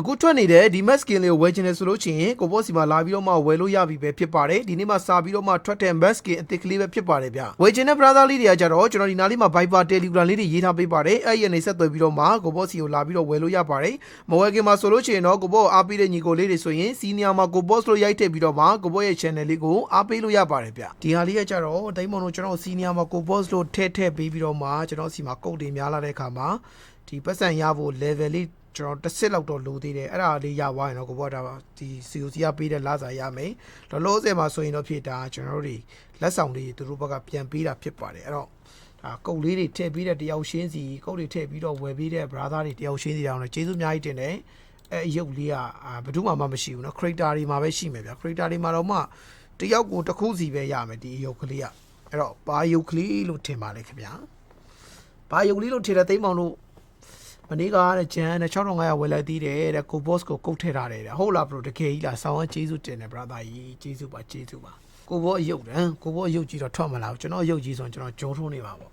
အခုထွက်နေတဲ့ဒီ mask skin လေးကိုဝယ်ချင်တယ်ဆိုလို့ရှိရင်ကိုဘောစီမှာလာပြီးတော့မှဝယ်လို့ရပြီပဲဖြစ်ပါတယ်ဒီနေ့မှစာပြီးတော့မှထွက်တဲ့ mask skin အသစ်ကလေးပဲဖြစ်ပါတယ်ဗျဝယ်ချင်တဲ့ brother လေးတွေကကြတော့ကျွန်တော်ဒီနားလေးမှာ Viber Telegram လေးတွေရေးထားပေးပါတယ်အဲ့ဒီအနေဆက်သွယ်ပြီးတော့မှကိုဘောစီကိုလာပြီးတော့ဝယ်လို့ရပါတယ်မဝယ်ခင်မှာဆိုလို့ရှိရင်တော့ကိုဘောကိုအားပေးတဲ့ညီကိုလေးတွေဆိုရင် senior မှာကိုဘောလို့ရိုက်ထည့်ပြီးတော့မှကိုဘောရဲ့ channel လေးကိုအားပေးလို့ရပါတယ်ဗျဒီဟာလေးကကြတော့ဒိမ့်မောင်တို့ကျွန်တော် senior မှာကိုဘောလို့ထည့်ထည့်ပေးပြီးတော့မှကျွန်တော်စီမှာကုတ်တွေများလာတဲ့အခါမှာဒီပတ်စံရဖို့ level လေး ကျွန်တော်တစ်စစ်လောက်တော့လိုသေးတယ်အဲ့ဒါလေးရသွားရင်တော့ကိုဘောဒါဒီ COC ကပေးတဲ့လစာရမယ်လောလောဆယ်မှာဆိုရင်တော့ဖြစ်တာကျွန်တော်တို့တွေလက်ဆောင်တွေသူတို့ဘက်ကပြန်ပေးတာဖြစ်ပါတယ်အဲ့တော့ဒါကုတ်လေးတွေထည့်ပေးတဲ့တယောက်ရှင်းစီကုတ်တွေထည့်ပြီးတော့ဝယ်ပေးတဲ့ brother တွေတယောက်ရှင်းစီတောင်းလည်းကျေးဇူးအများကြီးတင်တယ်အဲအရုပ်လေးကအာဘယ်သူမှမမရှိဘူးเนาะ creator တွေမှာပဲရှိမယ်ဗျ creator တွေမှာတော့မှတယောက်ကိုတစ်ခုစီပဲရမယ်ဒီအရုပ်ကလေးကအဲ့တော့ဘာရုပ်ကလေးလို့ထင်ပါလဲခင်ဗျာဘာရုပ်လေးလို့ထင်တဲ့သိမ်းမောင်တို့ မနေ့ကတဲ့ဂျန်နဲ့6500ဝယ်လိုက်သေးတယ်တဲ့ကိုဘော့စ်ကိုကုတ်ထည့်ထားတယ်တဲ့ဟုတ်လားဘရိုတကယ်ကြီးလားဆောင်းဝကျေးဇူးတင်တယ် brother ကြီးကျေးဇူးပါကျေးဇူးပါကိုဘော့အယုတ်တယ်ကိုဘော့အယုတ်ကြီးတော့ထွက်မလာဘူးကျွန်တော်အယုတ်ကြီးဆိုရင်ကျွန်တော်ဂျုံထုံးနေပါပေါ့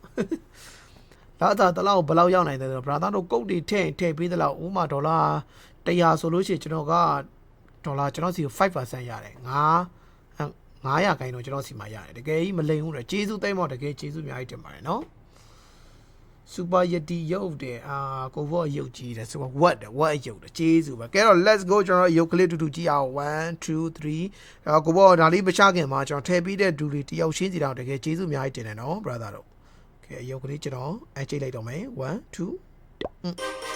လာတာတလောက်ဘယ်လောက်ရောက်နိုင်တယ်ဆိုတော့ brother တို့ကုတ်တွေထည့်ထည့်ပေးသလောက်ဥမာဒေါ်လာ100ဆိုလို့ရှိရင်ကျွန်တော်ကဒေါ်လာကျွန်တော်စီကို5%ရတယ်ငါ900ခိုင်တော့ကျွန်တော်စီမှာရတယ်တကယ်ကြီးမလိမ်ဘူးလေကျေးဇူးသိမ်းတော့တကယ်ကျေးဇူးအများကြီးတင်ပါတယ်နော် စူပါယတီရုပ်တယ်အာကိုဘောရုပ်ကြီးတယ်ဆိုတော့ what တယ် what ရုပ်တယ်ကျေးဇူးပဲကဲတော့ let's go ကျွန်တော်ရုပ်ကလေးတူတူကြည့်အောင်1 2 3အော်ကိုဘောဒါလေးမချခင်မှာကျွန်တော်ထည့်ပြီးတဲ့ဒူလေးတယောက်ရှင်းစီတော့တကယ်ကျေးဇူးအများကြီးတင်တယ်နော် brother တို့ကဲရုပ်ကလေးကျွန်တော်အဲချိန်လိုက်တော့မယ်1 2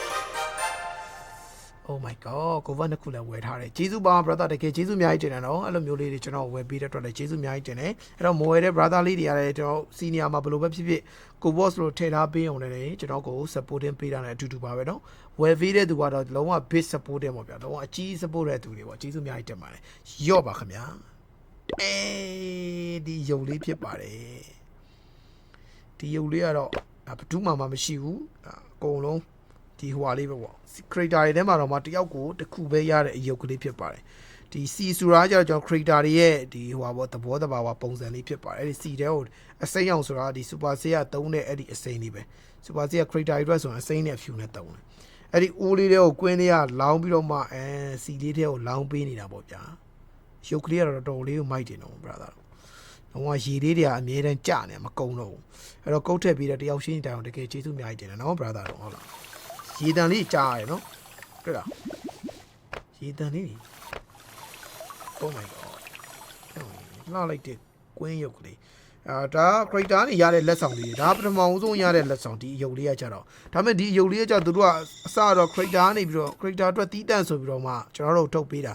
Oh my god ကိုဗတ်နှစ်ခုလည်းဝယ်ထားတယ်ကျေးဇူးပါ brother တကယ်ကျေးဇူးအများကြီးတင်တယ်နော်အဲ့လိုမျိုးလေးတွေကျွန်တော်ဝယ်ပေးတဲ့အတွက်လည်းကျေးဇူးအများကြီးတင်တယ်အဲ့တော့မဝယ်တဲ့ brother လေးတွေကလည်းကျွန်တော် senior မှာဘယ်လိုပဲဖြစ်ဖြစ်ကို boss လို့ထည့်ထားပေးအောင်လည်းကျွန်တော်ကို supporting ပေးတာလည်းအတူတူပါပဲနော်ဝယ်ပေးတဲ့သူကတော့လုံးဝ big supporting ပေါ့ဗျာလုံးဝအကြီး support တဲ့သူတွေပေါ့ကျေးဇူးအများကြီးတင်ပါတယ်ရော့ပါခင်ဗျာအဲဒီယုံလေးဖြစ်ပါတယ်ဒီယုံလေးကတော့ဘယ်သူမှမရှိဘူးအကုန်လုံး ဒီဟိုဟာလေးပဲပေါ့ creator တွေထဲမှာတော့မှတယောက်ကိုတစ်ခုပဲရတဲ့အယုတ်ကလေးဖြစ်ပါတယ်ဒီ C ဆိုတာကကျတော့ကျွန်တော် creator တွေရဲ့ဒီဟိုဟာပေါ့သဘောတဘာဝပုံစံလေးဖြစ်ပါတယ်အဲ့ဒီ C တဲ့ကိုအစိမ်းအောင်ဆိုတာဒီ super C ကတုံးတဲ့အဲ့ဒီအစိမ်းလေးပဲ super C က creator တွေအတွက်ဆိုရင်အစိမ်းနဲ့ view နဲ့တုံးတယ်အဲ့ဒီအိုးလေးတွေကိုကွင်းလေးကလောင်းပြီးတော့မှအဲ C လေးတဲ့ကိုလောင်းပေးနေတာပေါ့ဗျာရုပ်ကလေးကတော့တော်တော်လေးကိုမိုက်တယ်နော် brother တော့ဟိုရေလေးတွေကအမြဲတမ်းကြနေမကုန်းတော့ဘူးအဲ့တော့ကုတ်ထက်ပြီးတော့တယောက်ရှင်းနေတိုင်အောင်တကယ်ကျေးဇူးအများကြီးတင်တယ်နော် brother တော့ဟုတ်လား ရေတန်လေးကြားရတယ်နော်တွေ့လားရေတန်လေး Oh my god လာလိုက်တဲ့ကွင်းရုပ်ကလေးအာဒါ creator နေရတဲ့လက်ဆောင်လေးတွေဒါပထမအောင်ဆုံးရတဲ့လက်ဆောင်ဒီရုပ်လေးကကြတော့ဒါပေမဲ့ဒီရုပ်လေးကကြသူတို့ကအစတော့ creator နေပြီးတော့ creator အတွက်တီးတန့်ဆိုပြီးတော့မှကျွန်တော်တို့ထုတ်ပေးတာ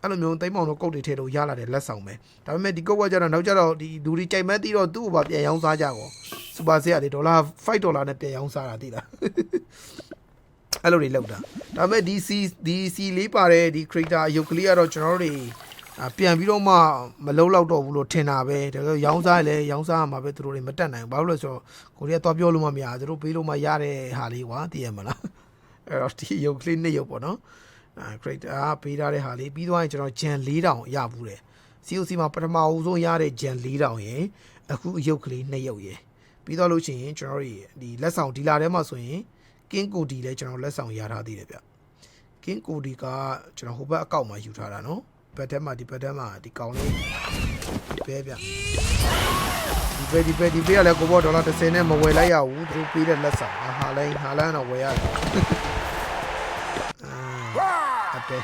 အဲ့လိုမျိုးတိမ်မောင်တို့ကုတ်တွေထဲလို့ရလာတဲ့လက်ဆောင်ပဲဒါပေမဲ့ဒီကုတ်ကကြတော့နောက်ကြတော့ဒီလူတွေကြိုက်မဲ့တီးတော့သူ့ကိုပါပြန်ရောင်းစားကြကောစူပါဆေးရတယ်ဒေါ်လာ5ဒေါ်လာနဲ့ပြန်ရောင်းစားတာသိလား အဲ့လိုတွေလောက်တာဒါပေမဲ့ဒီစီဒီစီလေးပါတဲ့ဒီ creator ရုပ်ကလေးကတော့ကျွန်တော်တို့တွေအာပြန်ပြီးတော့မှမလုံးလောက်တော့ဘူးလို့ထင်တာပဲဒါကြောင့်ရောင်းစားရလဲရောင်းစားရမှာပဲသူတို့တွေမတက်နိုင်ဘူးဘာလို့လဲဆိုတော့ကိုရီးယားသွားပြောလို့မှမရဘူးသူတို့ပေးလို့မှရတဲ့ဟာလေးကွာသိရမလားအဲ့တော့ဒီရုပ်ကလေးနှစ်ရုပ်ပေါ့နော်အာ creator ပေးထားတဲ့ဟာလေးပြီးသွားရင်ကျွန်တော်ဂျန်4000ရဘူးတယ် COC မှာပထမအဦးဆုံးရတဲ့ဂျန်4000ရယ်အခုရုပ်ကလေးနှစ်ရုပ်ရယ်ပြီးတော့လို့ရှိရင်ကျွန်တော်တို့ဒီလက်ဆောင်ဒီလာထဲမှာဆိုရင် ကင်းကိုဒီလည်းကျွန်တော်လက်ဆောင်ရထားသေးတယ်ဗျကင်းကိုဒီကကျွန်တော်ဟိုဘက်အကောက်မှာယူထားတာနော်ဘက်ထဲမှာဒီဘက်ထဲမှာဒီကောင်လေးဒီပဲဗျဒီပဲဒီပဲဒီပဲကလည်းကိုဘောဒေါ်လာ30နဲ့မဝယ်လိုက်ရဘူးသူတို့ပေးတဲ့လက်ဆောင်ဟာလိုင်းဟာလန်းတော့ဝယ်ရတယ်အာအတဲ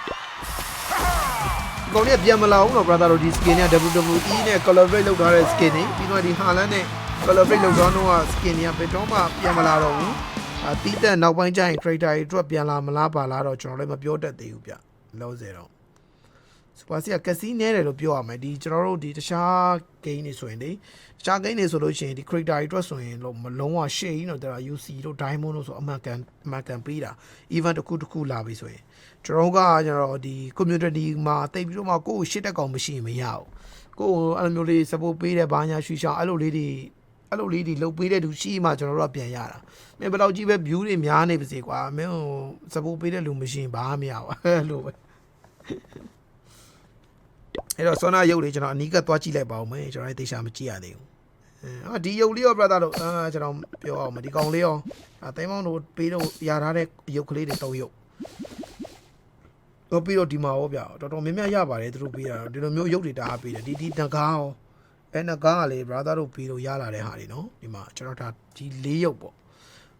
ကောင်လေးပြန်မလာဘူးတော့ brother တို့ဒီ skin နဲ့ WWE နဲ့ collaborate လုပ်ထားတဲ့ skin တွေပြီးတော့ဒီဟာလန်းနဲ့ collaborate လုပ်ထားတော့ skin တွေကဘယ်တော့မှပြန်မလာတော့ဘူး အတီးတက်နောက်ပိုင်းကျရင် creator တွေအတွက်ပြန်လာမလားပါလားတော့ကျွန်တော်လည်းမပြောတတ်သေးဘူးဗျလောစေတော့စပါစီကကစီနဲတယ်လို့ပြောရမယ်ဒီကျွန်တော်တို့ဒီတခြား game တွေဆိုရင်လေတခြား game တွေဆိုလို့ရှိရင်ဒီ creator တွေအတွက်ဆိုရင်လုံးမလုံးဝ share တော့ဒါ UC တို့ diamond တို့ဆိုအမှန်ကန်အမှန်ကန်ပေးတာ event တစ်ခုတစ်ခုလာပြီဆိုရင်ကျွန်တော်ကကျွန်တော်ဒီ community မှာတိတ်ပြီးတော့မှကိုယ့်ကိုရှစ်တက်ကောင်မရှိရင်မရဘူးကိုယ့်ကိုအဲ့လိုမျိုးလေး support ပေးတဲ့ဘာညာရွှေရှောင်းအဲ့လိုလေးတွေ အဲ့လိုလေးတွေလုတ်ပေးတဲ့သူရှိမှကျွန်တော်တို့ကပြန်ရတာမင်းဘယ်တော့ကြီးပဲ view တွေများနေပါစေကွာမင်းဟို support ပေးတဲ့လူမရှိရင်ဘာမှမရပါဘူးအဲ့လိုပဲအဲ့တော့ဆောနာရုပ်လေးကျွန်တော်အနီးကပ်သွားကြည့်လိုက်ပါဦးမယ်ကျွန်တော်လည်းသိချာမကြည့်ရသေးဘူးအာဒီရုပ်လေးရော brother တို့အာကျွန်တော်ပြောအောင်မဒီကောင်လေးရောအသိမ်းမောင်းတို့ပေးတော့ရထားတဲ့ရုပ်ကလေးတွေ၃ရုပ်တော့ပြီးတော့ဒီမှာရောဗျတော်တော်များများရပါတယ်သူတို့ပေးတာဒီလိုမျိုးရုပ်တွေတအားပေးတယ်ဒီဒီနဂါရော အဲနဂါကလေ brother တို့ပေးလို့ရလာတဲ့ဟာတွေနော်ဒီမှာကျွန်တော်ဒါဒီ၄ရုပ်ပေါ့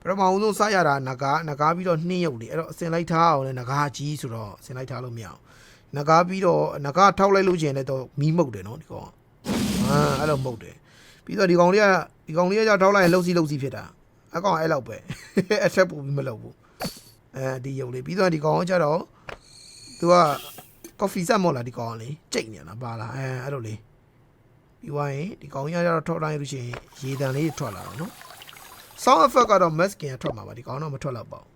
ပထမအောင်ဆုံးစရတာနဂါနဂါပြီးတော့နှင်းရုပ်တွေအဲ့တော့အစင်လိုက်ထားအောင်လဲနဂါကြီးဆိုတော့အစင်လိုက်ထားလို့မရအောင်နဂါပြီးတော့နဂါထောက်လိုက်လို့ကျင်လည်းတော့မီးမှုတ်တယ်နော်ဒီကောင်အာအဲ့လိုမှုတ်တယ်ပြီးတော့ဒီကောင်လေးကဒီကောင်လေးကကြောက်ထောက်လိုက်ရင်လှုပ်စီးလှုပ်စီးဖြစ်တာအကောင်အဲ့လောက်ပဲအထက်ပူပြီးမလုပ်ဘူးအဲဒီရုပ်လေးပြီးတော့ဒီကောင်ကကြတော့သူကကော်ဖီဆက်မော်လာဒီကောင်ကလေကြိတ်နေလားပါလားအဲအဲ့လိုလေ ပြီးသွားရင်ဒီကောင်ကြီးကတော့ထောက်တိုင်းလို့ရှိရင်ရေတံလေးထွက်လာတော့နော် sound effect ကတော့ mask ကထွက်မှာပါဒီကောင်တော့မထွက်တော့ပါဘူး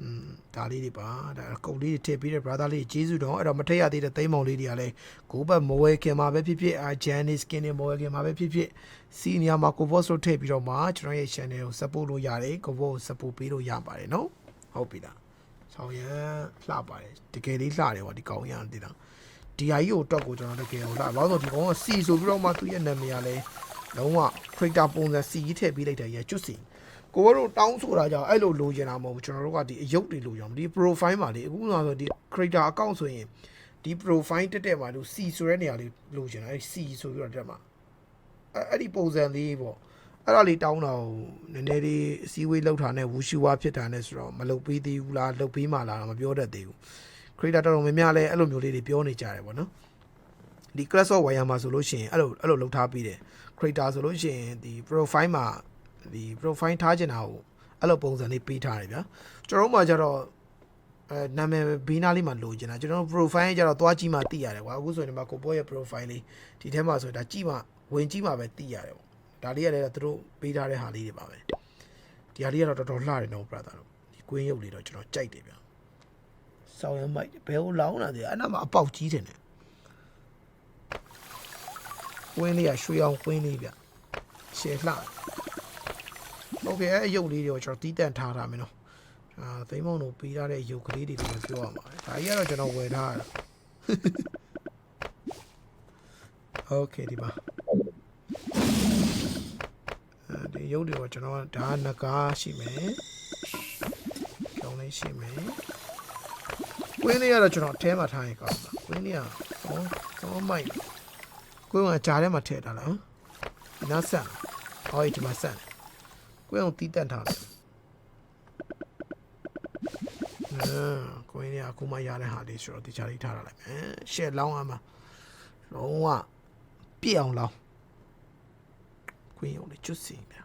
อืมဒါလေးတွေပါဒါကုတ်လေးတွေထည့်ပြီးတဲ့ brother လေးကျေးဇူးတော်အဲ့တော့မထည့်ရသေးတဲ့သိမ်းမောင်လေးတွေကလည်းကိုဘတ်မဝဲခင်မှာပဲဖြစ်ဖြစ်အာ Janice skin နဲ့မဝဲခင်မှာပဲဖြစ်ဖြစ်စီနီယာမှာကိုဘော့စ်လို့ထည့်ပြီးတော့မှကျွန်တော်ရဲ့ channel ကို support လုပ်ရတယ်ကိုဘော့ကို support ပေးလို့ရပါတယ်နော်ဟုတ်ပြီလားဆောင်းရမ်းလှပါတယ်တကယ်လေးလှတယ်ကွာဒီကောင်ရမ်းတည်တာ ဒီဟာကြီးကိုတော့ကိုကျွန်တော်တကယ်ကိုလှဘာလို့လဲဆိုတော့ဒီကောင်ကစီဆိုပြီးတော့မှသူ့ရဲ့နာမည်ကလည်းလုံးဝ creator ပုံစံစီကြီးထည့်ပေးလိုက်တယ်ရကျွတ်စီကိုတို့တောင်းဆိုတာကြောင့်အဲ့လိုလိုချင်တာမဟုတ်ဘူးကျွန်တော်တို့ကဒီအယုတ်တွေလိုချင်ဒီ profile မှာလေအခုမှဆိုဒီ creator account ဆိုရင်ဒီ profile တက်တက်မှာလို့စီဆိုတဲ့နေရာလေးလိုချင်တာအဲ့စီဆိုပြီးတော့တက်မှာအဲ့အဲ့ဒီပုံစံလေးပေါ့အဲ့ဒါလေးတောင်းတာကိုနည်းနည်းလေးအစည်းအဝေးလောက်တာနဲ့ဝူရှူဝါဖြစ်တာနဲ့ဆိုတော့မလုပ်ပေးသေးဘူးလားလုပ်ပေးမှလားတော့မပြောတတ်သေးဘူး creator တော်တော်များများလည်းအဲ့လိုမျိုးလေးတွေပြောနေကြတယ်ပေါ့နော်ဒီ class of wire မှာဆိုလို့ရှိရင်အဲ့လိုအဲ့လိုလုပ်ထားပြီးတယ် creator ဆိုလို့ရှိရင်ဒီ profile မှာဒီ profile ထားချင်တာကိုအဲ့လိုပုံစံလေးပေးထားတယ်ဗျာကျွန်တော်တို့မှာကျတော့အဲနာမည်ဘေးနားလေးမှာလိုချင်တာကျွန်တော်တို့ profile ကျတော့သွားကြည့်မှသိရတယ်ကွာအခုဆိုရင်ဒီမှာကိုပေါ်ရဲ့ profile လေးဒီထဲမှာဆိုရင်ဒါကြည့်မှဝင်ကြည့်မှပဲသိရတယ်ပေါ့ဒါလေးကလည်းသူတို့ပေးထားတဲ့ဟာလေးတွေပါပဲဒီဟာလေးကတော့တော်တော်လှတယ်နော် brother တို့ဒီကွင်းရုပ်လေးတော့ကျွန်တော်ကြိုက်တယ်ဗျာ ဆောင်းရမ်းမိုက်တယ်ဘယ်ဟိုလောင်းလာသေးအဲ့နာမှာအပေါက်ကြီးတယ်နဲ့ဝင်းလေးကရွှေအောင်ဝင်းလေးဗျရှယ်လှတယ်โอเคအဲ့ရုပ်လေးတွေကိုကျွန်တော်တီးတန့်ထားတာမယ်နော်အာသိမ်းမုံတို့ပေးထားတဲ့ရုပ်ကလေးတွေပဲပြောရမှာဒါကြီးကတော့ကျွန်တော်ဝယ်ထားတာโอเคဒီပါအဲဒီရုပ်တွေကိုကျွန်တော်ကဒါနဂါရှိမယ်ကျောင်းလေးရှိမယ် ကွင်းလေးကတော့ကျွန်တော်အထဲမှာထားရင်ကောင်းတာကွင်းလေးကဟောဟောမိုက်ကွင်းကကြားထဲမှာထည့်ထားလားဒီနားဆက်ဟောဒီမှာဆက်ကွင်းကိုတီးတန့်ထားတယ်အာကွင်းလေးကအခုမှရတဲ့ဟာလေးဆိုတော့ဒီချာလေးထားရလိုက်မယ်ရှက်လောင်းအောင်မှာလုံးဝပြည့်အောင်လောင်းကွင်းရုံလေးကျွတ်စီဗျာ